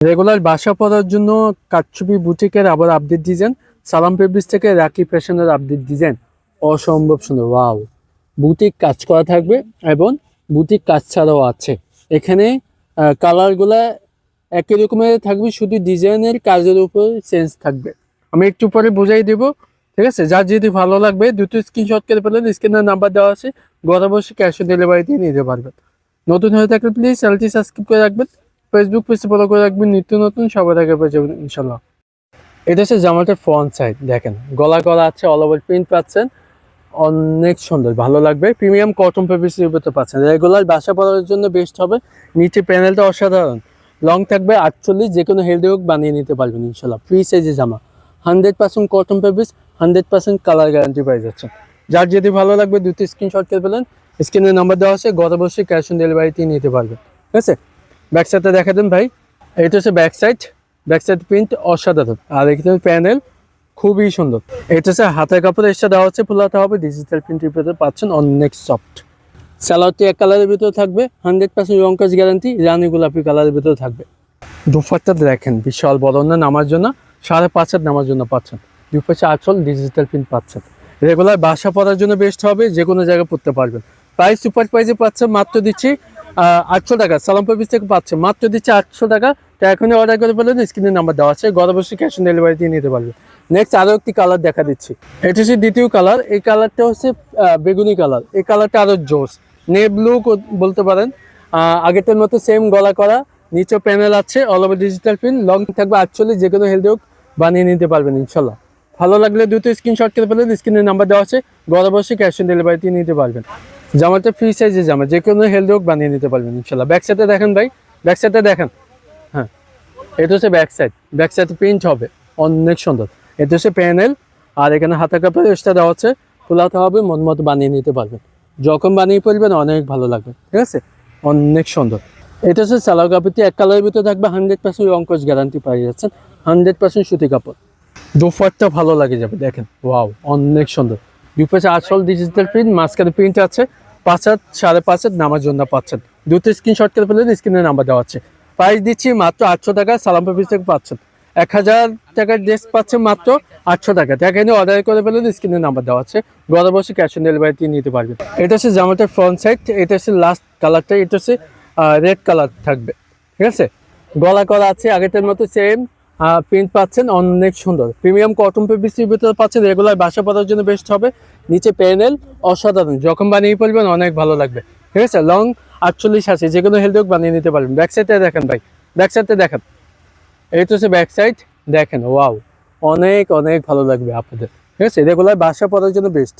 Regular বাসা পড়ার জন্য কাটছুপি বুটিকের আবার আপডেট ডিজাইন সালাম ফেব্রিক্স থেকে রাকি ফ্যাশনের আপডেট ডিজাইন অসম্ভব সুন্দর ওয়াও বুটিক কাজ করা থাকবে এবং বুটিক কাজ ছাড়াও আছে। এখানে কালারগুলা একই রকমের থাকবে, শুধু ডিজাইনের কাজের উপর চেঞ্জ থাকবে। আমি একটু পরে বুঝাই দেবো, ঠিক আছে? যার যদি ভালো লাগবে দুটো স্ক্রিনশট করে ফেলেন স্ক্রিনের নাম্বার দেওয়া আছে। ঘরে বসে ক্যাশ অন ডেলিভারি দিয়ে নিতে পারবেন। নতুন হয়ে থাকলে প্লিজ চ্যানেলটি সাবস্ক্রাইব করে রাখবেন। ফেসবুক পেজে ফলো করে রাখবেন, নিত্য নতুন, সবার আগে পেয়ে যাবেন, ইনশাল্লাহ। এটা হচ্ছে জামাটার ফ্রন্ট সাইড দেখেন। গলা গলা আছে অল ওভার প্রিন্ট পাচ্ছেন। অনেক সুন্দর, ভালো লাগবে। প্রিমিয়াম কটন পেপিসের উপরে পাচ্ছেন। রেগুলার বাসা পড়ার জন্য বেস্ট হবে। নিচে প্যানেলটা অসাধারণ। লং থাকবে আটচল্লিশ যে কোনো হেলদি হোক বানিয়ে নিতে পারবেন, ইনশাল্লাহ। ফ্রি সাইজে জামা। হান্ড্রেড পার্সেন্ট কটন পেপিস হান্ড্রেড পার্সেন্ট কালার গ্যারান্টি পাই যাচ্ছে। যার যদি ভালো লাগবে দুটি স্ক্রিনশট করে পেলেন স্ক্রিনের নাম্বার দেওয়া আছে ঘরে বসে ক্যাশ অন ডেলিভারিতে নিতে পারবেন। ঠিক আছে? ব্যাক সাইডটা দেখা দেন ভাই। এটা হচ্ছে back side back side print অসাধারণ। আর এখানে প্যানেল খুবই সুন্দর। এটা হচ্ছে হাতের কাপড় এক্সট্রা দেওয়া হচ্ছে, ফুলাতে হবে। ডিজিটাল প্রিন্টের ভিতরে পাচ্ছেন অনেক সফট স্যালাডটি এক কালারের ভিতরে থাকবে। হান্ড্রেড পার্সেন্ট রঙ্কাজ গ্যারান্টি রানি গোলাপি কালারের ভিতরে থাকবে। দুপাট্টা দেখেন, বিশাল বড় না নামার জন্য? সাড়ে পাঁচ হাত নামার জন্য পাচ্ছেন। দুপাশে আঁচল ডিজিটাল প্রিন্ট পাচ্ছেন। রেগুলার বাসা পড়ার জন্য বেস্ট হবে যে কোনো জায়গায় পড়তে পারবেন। প্রাইস সুপার প্রাইজে পাচ্ছেন, মাত্র দিচ্ছি আটশো টাকা। সালাম পাবিস থেকে পাচ্ছে। মাত্র দিচ্ছে আটশো টাকা। তো এখনই অর্ডার করে ফেলেন স্ক্রিনের নাম্বার দেওয়া আছে। ঘরে বসে ক্যাশ অন ডেলিভারি দিয়ে নিতে পারবেন নেক্সট আরও একটি কালার দেখা দিচ্ছি। এটা হচ্ছে দ্বিতীয় কালার এই কালারটা হচ্ছে বেগুনি কালার এই কালারটা আরও জোস নে ব্লু বলতে পারেন। আগেরটার মতো সেম গলা করা। নিচে প্যানেল আছে all over digital print long থাকবে আটচল্লিশ যে কোনো হেলদি হোক, বানিয়ে নিতে পারবেন ইনশাল্লাহ। ভালো লাগলে দুটো স্ক্রিনশট করে ফেলেন স্ক্রিনের নাম্বার দেওয়া আছে। ঘরে বসে ক্যাশ অন ডেলিভারিতে নিতে পারবেন। জামাটা ফ্রি সাইজের জামা যে কোনো হেলদি হোক বানিয়ে নিতে পারবেন ইনশাল্লাহ। ব্যাক সাইডে দেখেন ভাই ব্যাক সাইডে দেখেন। হ্যাঁ এটা হচ্ছে back side back side print হবে, অনেক সুন্দর। এটা হচ্ছে প্যানেল আর এখানে হাতা কাপড় এক্সট্রা দেওয়া হচ্ছে খোলাতে হবে, মন মতো বানিয়ে নিতে পারবেন। যখন বানিয়ে পড়বেন অনেক ভালো লাগবে, ঠিক আছে? অনেক সুন্দর। এটা হচ্ছে সালোয়ার কাপড়টি, এক কালারের ভিতরে থাকবে হান্ড্রেড পার্সেন্ট অঙ্কশ গ্যারান্টি পাই যাচ্ছেন হান্ড্রেড পার্সেন্ট সুতি কাপড়। দোফারটা ভালো লাগে যাবে, দেখেন ওয়াও অনেক সুন্দর। দুপাশে আসল ডিজিটাল প্রিন্ট মাঝখানে প্রিন্ট আছে পাঁচ হাত, সাড়ে পাঁচ হাত নামার জন্য পাচ্ছেন। দুটো স্ক্রিনশট করে ফেলেন স্ক্রিনে নাম্বার দেওয়া আছে। প্রাইস দিচ্ছি মাত্র আটশো টাকা, সালাম পেপিস থেকে পাচ্ছেন। এক হাজার টাকার ড্রেস পাচ্ছেন মাত্র আটশো টাকা। এখানে অর্ডার করে ফেলেন স্ক্রিনে নাম্বার দেওয়া আছে। ঘরে বসে ক্যাশ অন ডেলিভারিতে নিতে পারবেন। এটা হচ্ছে জামাটার ফ্রন্ট সাইড এটা হচ্ছে লাস্ট কালারটা এটা হচ্ছে রেড কালার থাকবে। ঠিক আছে? গলা করা আছে আগেরটার মতো সেম প্রিন্ট পাচ্ছেন অনেক সুন্দর। প্রিমিয়াম কটন পেপিসের ভিতরে পাচ্ছেন রেগুলার বাসা পড়ার জন্য বেস্ট হবে। নিচে প্যানেল অসাধারণ। যখন বানিয়ে পড়বেন অনেক ভালো লাগবে। ঠিক আছে? লং আটচল্লিশ আছে যে কোনো হেলদি বানিয়ে নিতে পারবেন। ব্যাক সাইডে দেখেন ভাই। ব্যাক সাইডে দেখেন। এই তো হচ্ছে ব্যাক সাইড দেখেন ওয়াও অনেক অনেক ভালো লাগবে আপনাদের। ঠিক আছে? রেগুলার বাসা পড়ার জন্য বেস্ট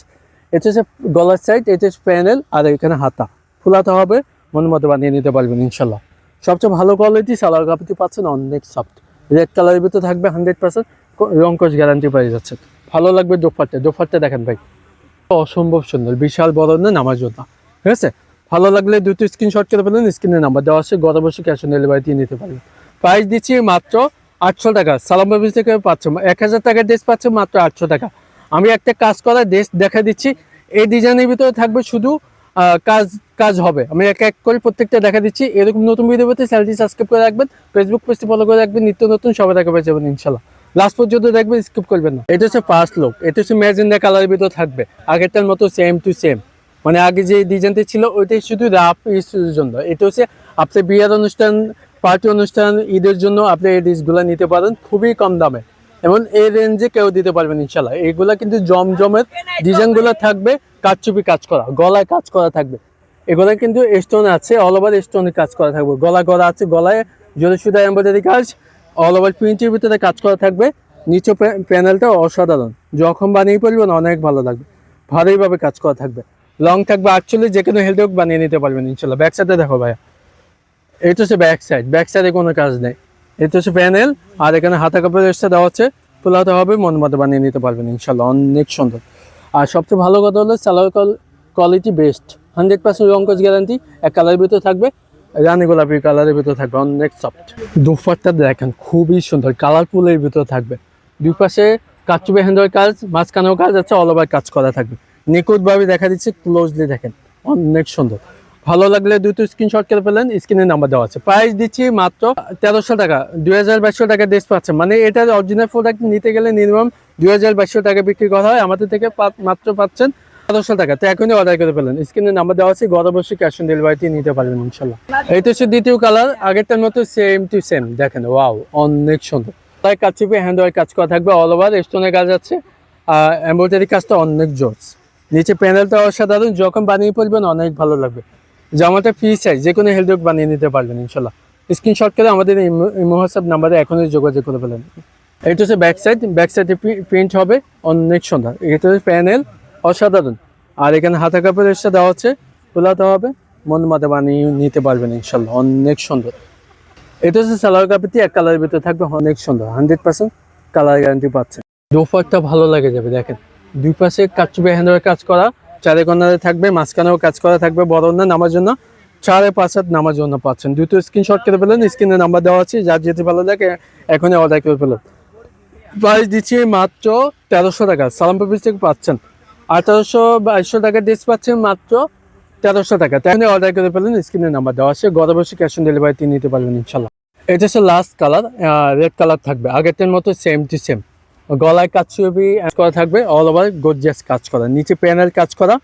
এটা হচ্ছে গলার সাইড এটা হচ্ছে প্যানেল আর এখানে হাতা। ফুলাতে হবে মন মতো বানিয়ে নিতে পারবেন ইনশাল্লাহ সবচেয়ে ভালো কোয়ালিটি সালোয়ার কাপড়টি পাচ্ছেন অনেক সফট রেড কালারের ভিতরে থাকবে হান্ড্রেড পার্সেন্ট রঙ্কশ গ্যারান্টি পেয়ে যাচ্ছে। ভালো লাগবে দোপারটা দোপারটা দেখেন ভাই। অসম্ভব সুন্দর, বিশাল বড় না নামার জন্য। ঠিক আছে? ভালো লাগলে দুটো স্ক্রিনশট করে ফেলেন স্ক্রিনের নাম্বার দেওয়া আছে ঘরে বসে ক্যাশ অন ডেলিভারি দিয়ে নিতে পারবেন। প্রাইস দিচ্ছি মাত্র আটশো টাকা। সালাম বাবিস থেকে পাচ্ছে এক হাজার টাকার ড্রেস পাচ্ছে মাত্র আটশো টাকা। আমি একটা কাজ করা ড্রেস দেখা দিচ্ছি। এই ডিজাইনের ভিতরে থাকবে শুধু কাজ কাজ হবে। আমি এক এক করে প্রত্যেকটা দেখা দিচ্ছি। এরকম নতুন ভিডিও পেতে চ্যানেলটি সাবস্ক্রাইব করে রাখবেন ফেসবুক পেজটি ফলো করে রাখবেন নিত্য নতুন সবাই দেখা পেয়ে যাবেন ইনশাল্লাহ লাস্ট পর্যন্ত দেখবেন স্কিপ করবেন না। এটা হচ্ছে ফার্স্ট লুক এটা হচ্ছে ম্যাজেন্ডা কালারের ভিতরে থাকবে। আগেরটার মতো সেম টু সেম মানে আগে যে ডিজাইনটি ছিল ওইটাই শুধু রাফ ইউজের জন্য। এটা হচ্ছে আপনার বিয়ের অনুষ্ঠান পার্টি অনুষ্ঠান ঈদের জন্য আপনি এই ডিশগুলো নিতে পারেন খুবই কম দামে। এবং এই রেঞ্জে কেউ দিতে পারবেন ইনশাল্লাহ এইগুলা কিন্তু জমজমের ডিজাইনগুলো থাকবে কাঠচুপি কাজ করা গলায় কাজ করা থাকবে। এগুলো কিন্তু স্টোন আছে অল ওভার স্টোনের কাজ করা থাকবে। গলা গলা আছে, গলায় জোরে সুদা এম্ব্রয়ডারি কাজ অল ওভার প্রিন্টের ভিতরে কাজ করা থাকবে। নিচে প্যা- প্যানেলটা অসাধারণ। যখন বানিয়ে পড়বেন, অনেক ভালো লাগবে। ভালোইভাবে কাজ করা থাকবে। লং থাকবে আটচল্লিশ যে কোনো হোক বানিয়ে নিতে পারবেন ইনশাল্লাহ। ব্যাক সাইডে দেখো ভাইয়া। এটা হচ্ছে ব্যাক সাইড ব্যাক সাইডে কোনো কাজ নেই। এটা হচ্ছে প্যানেল আর এখানে হাতা কাপড়ের এক্সট্রা দেওয়া হচ্ছে। ফুলাতে হবে, মন মতো বানিয়ে নিতে পারবেন ইনশাল্লাহ। অনেক সুন্দর। আর সবচেয়ে ভালো কথা হলো salwar quality best hundred percent রং রঙ্কজ গ্যারান্টি, এক কালারের ভিতরে থাকবে, রানী গোলাপি কালারের ভিতরে থাকবে, অনেক সফট দুপাটটা দেখেন, খুবই সুন্দর কালারফুলের ভিতরে থাকবে। দুই পাশে কাচুবে হ্যান্ডের কাজ, মাঝখানেও কাজ আছে অল ওভার কাজ করা থাকবে। নিখুঁতভাবে দেখা দিচ্ছে ক্লোজলি দেখেন, অনেক সুন্দর। ভালো লাগলে দুটো স্ক্রিনশট করে পেলেন স্ক্রিনে নাম্বার দেওয়া আছে। প্রাইস দিচ্ছি মাত্র তেরোশো টাকা, দুই হাজার বাইশশো টাকা ড্রেস পাচ্ছেন মানে এটার অরিজিনাল প্রোডাক্ট নিতে গেলে মিনিমাম দুই হাজার বাইশশো টাকা বিক্রি করা হয়। আমাদের থেকে মাত্র পাচ্ছেন তেরোশো টাকা। তো এখনই অর্ডার করে পেলেন স্ক্রিনে নাম্বার দেওয়া আছে বসে ক্যাশ অন ডেলিভারিতে নিতে পারবেন ইনশাল্লাহ। দ্বিতীয় কালার আগেরটার মতো সেম টু সেম দেখেন ওয়াও অনেক সুন্দর। তাই কাজ করা থাকবে অল ওভার স্টোনের কাজ আছে। আর কাজটা অনেক জোস। নিচে প্যানেলটা অসাধারণ, যখন বানিয়ে পড়বেন অনেক ভালো লাগবে। জামাটা ফ্রি সাইজ যে কোনো হেলথ বানিয়ে নিতে পারবেন ইনশাল্লাহ। স্ক্রিনশট করে আমাদের ইমো হোয়াটসঅ্যাপ নাম্বারে এখনই যোগাযোগ করে ফেলেন। এটা হচ্ছে ব্যাক সাইড ব্যাক সাইডে প্রিন্ট হবে, অনেক সুন্দর। এটা হচ্ছে প্যানেল অসাধারণ। আর এখানে হাতা কাপের সাথে দেওয়া হচ্ছে খোলাতে হবে, মন মতো বানিয়ে নিতে পারবেন ইনশাল্লাহ, অনেক সুন্দর। এটা হচ্ছে সালোয়ার কাপড়টি, এক কালারের ভিতরে থাকবে, অনেক সুন্দর, হান্ড্রেড পার্সেন্ট কালার গ্যারান্টি পাচ্ছেন। দোফারটা ভালো লাগে যাবে, দেখেন। দুই পাশে কাচুবে হ্যান্ডের কাজ করা চারে কর্নারে থাকবে, মাঝখানেও কাজ করা থাকবে, বড় না, নামার জন্য। চারে পাঁচ হাত নামার জন্য পাচ্ছেন। দুটো স্ক্রিনশট করে ফেলেন স্ক্রিনে নাম্বার দেওয়া আছে, যার যেতে ভালো লাগে, এখনই অর্ডার করে ফেলেন। প্রাইস দিচ্ছি মাত্র তেরোশো টাকা, সালাম থেকে পাচ্ছেন। আঠারোশো বাইশশো টাকা ড্রেস পাচ্ছেন মাত্র তেরোশো টাকা। তাই অর্ডার করে ফেলেন স্ক্রিনে নাম্বার দেওয়া আছে। ঘরে বসে ক্যাশ অন ডেলিভারিতে নিতে পারবেন ইনশাল্লাহ। এটা হচ্ছে লাস্ট কালার রেড কালার থাকবে। আগেরটার মতো সেম টু সেম গলায় কাজ ছবি করা থাকবে অল ওভার গর্জিয়াস কাজ করা। নিচে প্যানেল কাজ করা,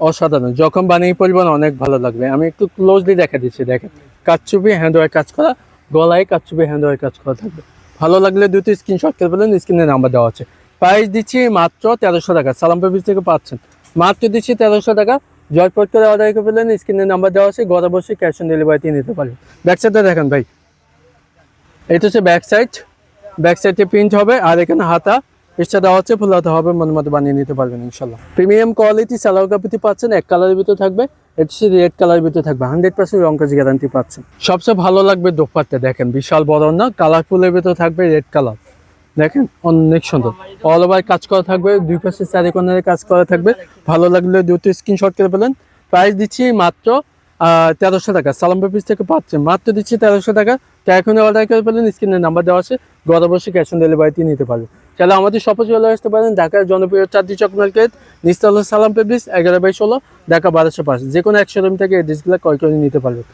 অসাধারণ। যখন বানিয়ে পরিমাণ অনেক ভালো লাগবে। আমি একটু ক্লোজলি দেখা দিচ্ছি, দেখেন। কাজ ছবি হ্যান্ড ওয়ার কাজ করা, গলায় কাজ ছবি হ্যান্ড ওয়ার কাজ করা থাকবে। ভালো লাগলে দুটো স্ক্রিনশট করে ফেলেন স্ক্রিনে নাম্বার দেওয়া আছে। প্রাইস দিচ্ছি মাত্র তেরোশো টাকা। সালাম পেপিস থেকে পাচ্ছেন। মাত্র দিচ্ছি তেরোশো টাকা। জয়পট করে অর্ডার করে ফেলেন স্ক্রিনে নাম্বার দেওয়া আছে ঘরে বসে ক্যাশ অন ডেলিভারিতে নিতে পারেন। ব্যাক সাইডটা দেখেন ভাই। এটা হচ্ছে ব্যাক সাইড ব্যাক সাইডে প্রিন্ট হবে, আর এখানে হাতা এক্সট্রা দেওয়া হচ্ছে ফুলাতে হবে মন মতো বানিয়ে নিতে পারবেন ইনশাল্লাহ প্রিমিয়াম কোয়ালিটি সালোয়ার কাপড়টি পাচ্ছেন, এক কালারের ভিতরে থাকবে, এটা হচ্ছে রেড কালারের ভিতরে থাকবে হান্ড্রেড পার্সেন্ট রঙ্কাজ গ্যারান্টি পাচ্ছেন। সবচেয়ে ভালো লাগবে দোপারটা দেখেন, বিশাল বড় না কালারফুলের ভিতরে থাকবে রেড কালার দেখেন, অনেক সুন্দর। অল ওভার কাজ করা থাকবে, দুই পাশে চারি কর্নারে কাজ করা থাকবে। ভালো লাগলে দুটো স্ক্রিনশট করে পেলেন প্রাইস দিচ্ছি মাত্র তেরোশো টাকা। সালাম পেপিস থেকে পাচ্ছেন মাত্র দিচ্ছি তেরোশো টাকা। তো এখনই অর্ডার করে ফেলেন স্ক্রিনের নাম্বার দেওয়া আছে। ঘরে বসে ক্যাশ অন ডেলিভারিতে নিতে পারবেন। তাহলে আমাদের শপে চলে আসতে পারেন ঢাকার জনপ্রিয় চারটি চক মার্কেট নিস্তাল সালাম পেপিস এগারো বাই ষোলো, ঢাকা বারোশো পাঁচ। যে কোনো এক শোরুম থেকে এই ডিসগুলো ক্রয় করে নিতে পারবেন।